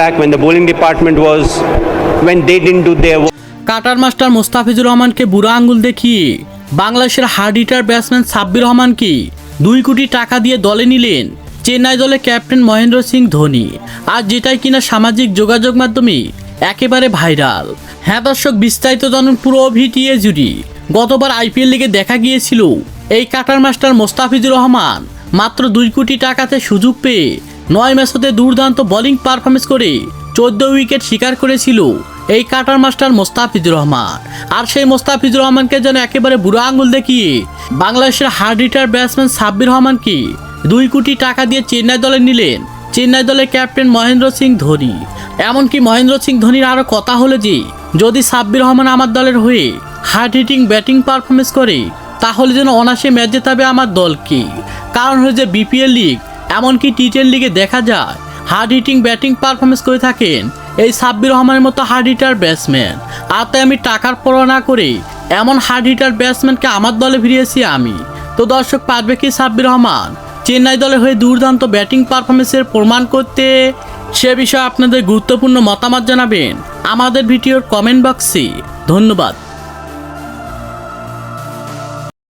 back when the bowling department was, when they didn't do their work. Cutter master Mustafizur রহমানকে বুড়ো আঙ্গুল দেখিয়ে বাংলাদেশের হার্ড হিটার ব্যাটসম্যান সাব্বির রহমানকে দুই কোটি টাকা দিয়ে দলে নিলেন চেন্নাই দলে ক্যাপ্টেন মহেন্দ্র সিং ধোনি। আর যেটাই কিনা সামাজিক যোগাযোগ মাধ্যমে একেবারে ভাইরাল। হ্যাঁ দর্শক, বিস্তারিত জানুন পুরো ভিটিএ জুড়ি। গতবার আইপিএল লিগে দেখা গিয়েছিল এই কাটার মাস্টার মোস্তাফিজুর রহমান মাত্র দুই কোটি টাকাতে সুযোগ পেয়ে নয় ম্যাচতে দুর্দান্ত বোলিং পারফরমেন্স করে চোদ্দ উইকেট শিকার করেছিল এই কাটার মাস্টার মোস্তাফিজুর রহমান। আর সেই মোস্তাফিজুর রহমানকে যেন একেবারে বুড়ো আঙ্গুল দেখিয়ে বাংলাদেশের হার্ড হিটার ব্যাটসম্যান সাব্বির রহমানকে দুই কোটি টাকা দিয়ে চেন্নাই দলে নিলেন চেন্নাই দলের ক্যাপ্টেন মহেন্দ্র সিং ধোনি। এমনকি মহেন্দ্র সিং ধোনির আরও কথা হলো যে, যদি সাব্বির রহমান আমার দলের হয়ে হার্ড হিটিং ব্যাটিং পারফরমেন্স করে, তাহলে যেন অনাসে ম্যাচ জেতাবে আমার দলকে। কারণ হচ্ছে বিপিএল লিগ এমনকি টি টেন লিগে দেখা যায়, হার্ড হিটিং ব্যাটিং পারফরমেন্স করে থাকেন এই সাব্বির রহমানের মতো হার্ড হিটার ব্যাটসম্যান। আর তাই আমি টাকার পরোয়া না করে এমন হার্ড হিটার ব্যাটসম্যানকে আমার দলে ফিরিয়েছি আমি। তো দর্শক, পারবে কি সাব্বির রহমান? চেন্নাই দলে হয়ে দুর্দান্ত ব্যাটিং পারফরমেন্সের প্রমাণ করতে সে বিষয়ে আপনাদের গুরুত্বপূর্ণ মতামত জানাবেন আমাদের ভিডিওর কমেন্ট বক্সে। ধন্যবাদ।